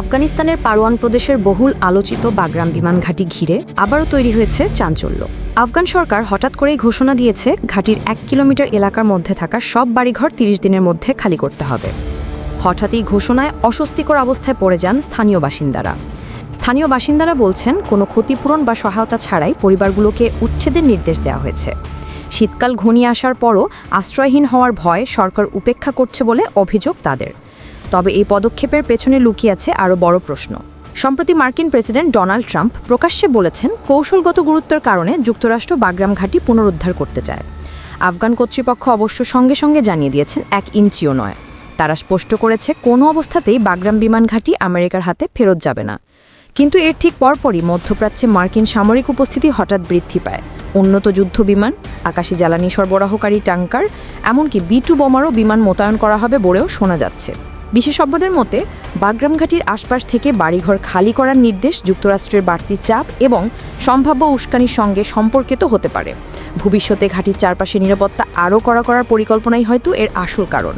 আফগানিস্তানের পারওয়ান প্রদেশের বহুল আলোচিত বাগরাম বিমান ঘাঁটি ঘিরে আবারও তৈরি হয়েছে চাঞ্চল্য। আফগান সরকার হঠাৎ করেই ঘোষণা দিয়েছে, ঘাঁটির এক কিলোমিটার এলাকার মধ্যে থাকা সব বাড়িঘর তিরিশ দিনের মধ্যে খালি করতে হবে। হঠাৎই ঘোষণায় অস্বস্তিকর অবস্থায় পড়ে যান স্থানীয় বাসিন্দারা। স্থানীয় বাসিন্দারা বলছেন, কোনো ক্ষতিপূরণ বা সহায়তা ছাড়াই পরিবারগুলোকে উচ্ছেদের নির্দেশ দেওয়া হয়েছে। শীতকাল ঘনিয়ে আসার পরও আশ্রয়হীন হওয়ার ভয় সরকার উপেক্ষা করছে বলে অভিযোগ তাদের। তবে এই পদক্ষেপের পেছনে লুকিয়ে আছে আরও বড় প্রশ্ন। সম্প্রতি মার্কিন প্রেসিডেন্ট ডোনাল্ড ট্রাম্প প্রকাশ্যে বলেছেন, কৌশলগত গুরুত্বের কারণে যুক্তরাষ্ট্র বাগরাম ঘাঁটি পুনরুদ্ধার করতে চায়। আফগান কর্তৃপক্ষ অবশ্য সঙ্গে সঙ্গে জানিয়ে দিয়েছেন, এক ইঞ্চিও নয়। তারা স্পষ্ট করেছে, কোনো অবস্থাতেই বাগরাম বিমান ঘাঁটি আমেরিকার হাতে ফেরত যাবে না। কিন্তু এর ঠিক পরপরই মধ্যপ্রাচ্যে মার্কিন সামরিক উপস্থিতি হঠাৎ বৃদ্ধি পায়। উন্নত যুদ্ধ বিমান, আকাশী জ্বালানি সরবরাহকারী ট্যাঙ্কার, এমনকি বি টু বোমারও বিমান মোতায়েন করা হবে বলেও শোনা যাচ্ছে। বিশেষজ্ঞদের মতে বাগরাম ঘাটির আশপাশ থেকে বাড়িঘর খালি করার নির্দেশ যুক্তরাষ্ট্রের বাড়তি চাপ এবং সম্ভাব্য উস্কানির সঙ্গে সম্পর্কিত হতে পারে। ভবিষ্যতে ঘাটির চারপাশে নিরাপত্তা আরও করা করার পরিকল্পনাই হয়তো এর আসল কারণ।